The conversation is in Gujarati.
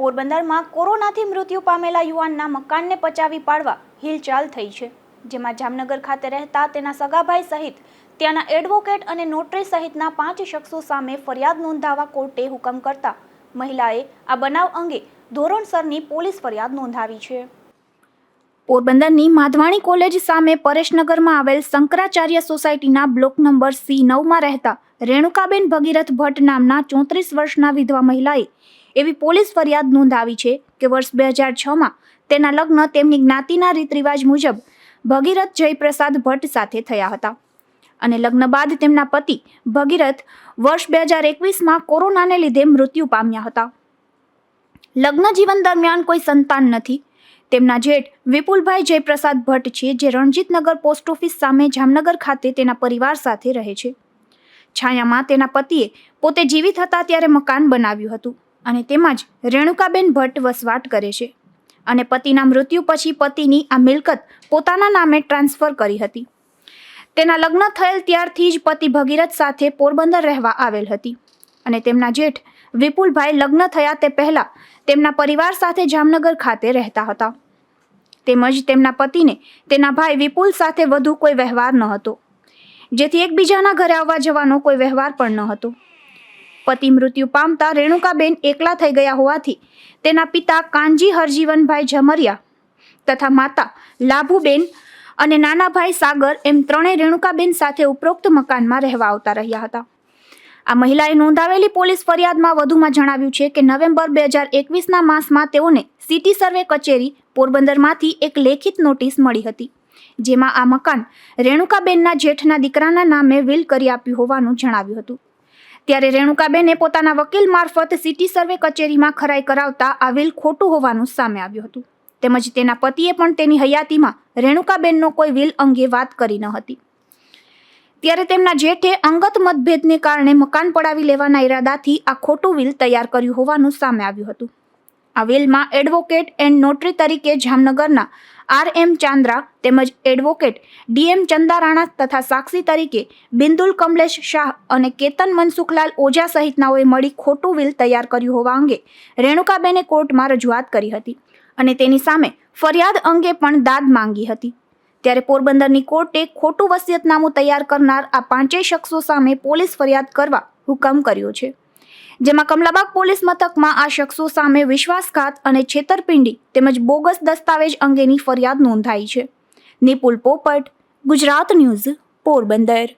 પોરબંદરમાં કોરોનાથી મૃત્યુ પામેલા યુવાનના મકાનને પચાવી પાડવા હિલચાલ થઈ છે. જેમાં જામનગર ખાતે રહેતા તેના સગાભાઈ સહિત ત્યાંના એડવોકેટ અને નોટરી સહિતના પાંચ શખ્સો સામે ફરિયાદ નોંધાવવા કોર્ટે હુકમ કરતા મહિલાએ આ બનાવ અંગે ધોરણસરની પોલીસ ફરિયાદ નોંધાવી છે. પોરબંદરની માધવાણી કોલેજ સામે પરેશનગરમાં આવેલ શંકરાચાર્ય સોસાયટીના બ્લોક નંબર સી નવમાં રહેતા રેણુકાબેન ભગીરથ ભટ્ટ નામના ચોત્રીસ વર્ષના વિધવા મહિલાએ એવી પોલીસ ફરિયાદ નોંધાવી છે કે વર્ષ બે હજાર છમાં તેના લગ્ન તેમની જ્ઞાતિના રીત રિવાજ મુજબ ભગીરથ જયપ્રસાદ ભટ્ટ સાથે થયા હતા. અને લગ્ન બાદ તેમના પતિ ભગીરથ વર્ષ બે હજાર એકવીસમાં કોરોનાને લીધે મૃત્યુ પામ્યા હતા. લગ્ન જીવન દરમિયાન કોઈ સંતાન નથી. તેમના જેઠ વિપુલભાઈ જયપ્રસાદ ભટ્ટ છે, જે રણજીતનગર પોસ્ટ ઓફિસ સામે જામનગર ખાતે તેના પરિવાર સાથે રહે છે. છાયામાં તેના પતિએ પોતે જીવિત હતા ત્યારે મકાન બનાવ્યું હતું અને તેમાં જ રેણુકાબેન ભટ્ટ વસવાટ કરે છે. અને પતિના મૃત્યુ પછી પતિની આ મિલકત પોતાના નામે ટ્રાન્સફર કરી હતી. તેના લગ્ન થયેલ ત્યારથી જ પતિ ભગીરથ સાથે પોરબંદર રહેવા આવેલ હતી અને તેમના જેઠ વિપુલભાઈ લગ્ન થયા તે પહેલા તેમના પરિવાર સાથે જામનગર ખાતે રહેતા હતા. તેમજ તેમના પતિને તેના ભાઈ વિપુલ સાથે વધુ કોઈ વ્યવહાર ન હતો. જેથી એકબીજાના ઘરે આવવા જવાનો કોઈ વ્યવહાર પણ ન હતો. પતિ મૃત્યુ પામતા રેણુકાબેન એકલા થઈ ગયા હોવાથી તેના પિતા કાનજી હરજીવનભાઈ ઝમરિયા તથા માતા લાભુબેન અને નાના ભાઈ સાગર એમ ત્રણેય રેણુકાબેન સાથે ઉપરોક્ત મકાનમાં રહેવા આવતા રહ્યા હતા. આ મહિલાએ નોંધાવેલી પોલીસ ફરિયાદમાં વધુમાં જણાવ્યું છે કે નવેમ્બર બે હજાર એકવીસના માસમાં તેઓને સિટી સર્વે કચેરી પોરબંદરમાંથી એક લેખિત નોટિસ મળી હતી. જેમાં આ મકાન રેણુકાબેનના જેઠના દીકરાના નામે વિલ કરી આપ્યું હોવાનું જણાવ્યું હતું. ત્યારે રેણુકાબેને પોતાના વકીલ મારફત સિટી સર્વે કચેરીમાં ખરાઈ કરાવતા આ વિલ ખોટું હોવાનું સામે આવ્યું હતું. તેમજ તેના પતિએ પણ તેની હયાતીમાં રેણુકાબેનનો કોઈ વિલ અંગે વાત કરી ન હતી. ત્યારે તેમના જેઠે અંગત મતભેદને કારણે મકાન પડાવી લેવાના ઈરાદાથી આ ખોટું વિલ તૈયાર કર્યું હોવાનું સામે આવ્યું હતું. આ વેલમાં એડવોકેટ એન્ડ નોટરી તરીકે જામનગરના આર એમ ચાંદ્રા તેમજ એડવોકેટ ડીએમ ચંદારાણા તથા સાક્ષી તરીકે બિંદુલ કમલેશ શાહ અને કેતન મનસુખલાલ ઓઝા સહિતનાઓએ મળી ખોટું વિલ તૈયાર કર્યું હોવા અંગે રેણુકાબેને કોર્ટમાં રજૂઆત કરી હતી અને તેની સામે ફરિયાદ અંગે પણ દાદ માંગી હતી. ત્યારે પોરબંદરની કોર્ટે ખોટું વસિયતનામું તૈયાર કરનાર આ પાંચેય શખ્સો સામે પોલીસ ફરિયાદ કરવા હુકમ કર્યો છે. જેમાં કમલાબાગ પોલીસ મથકમાં આ શખ્સો સામે વિશ્વાસઘાત અને છેતરપિંડી તેમજ બોગસ દસ્તાવેજ અંગેની ફરિયાદ નોંધાઈ છે. નિપુલ પોપટ, ગુજરાત ન્યૂઝ, પોરબંદર.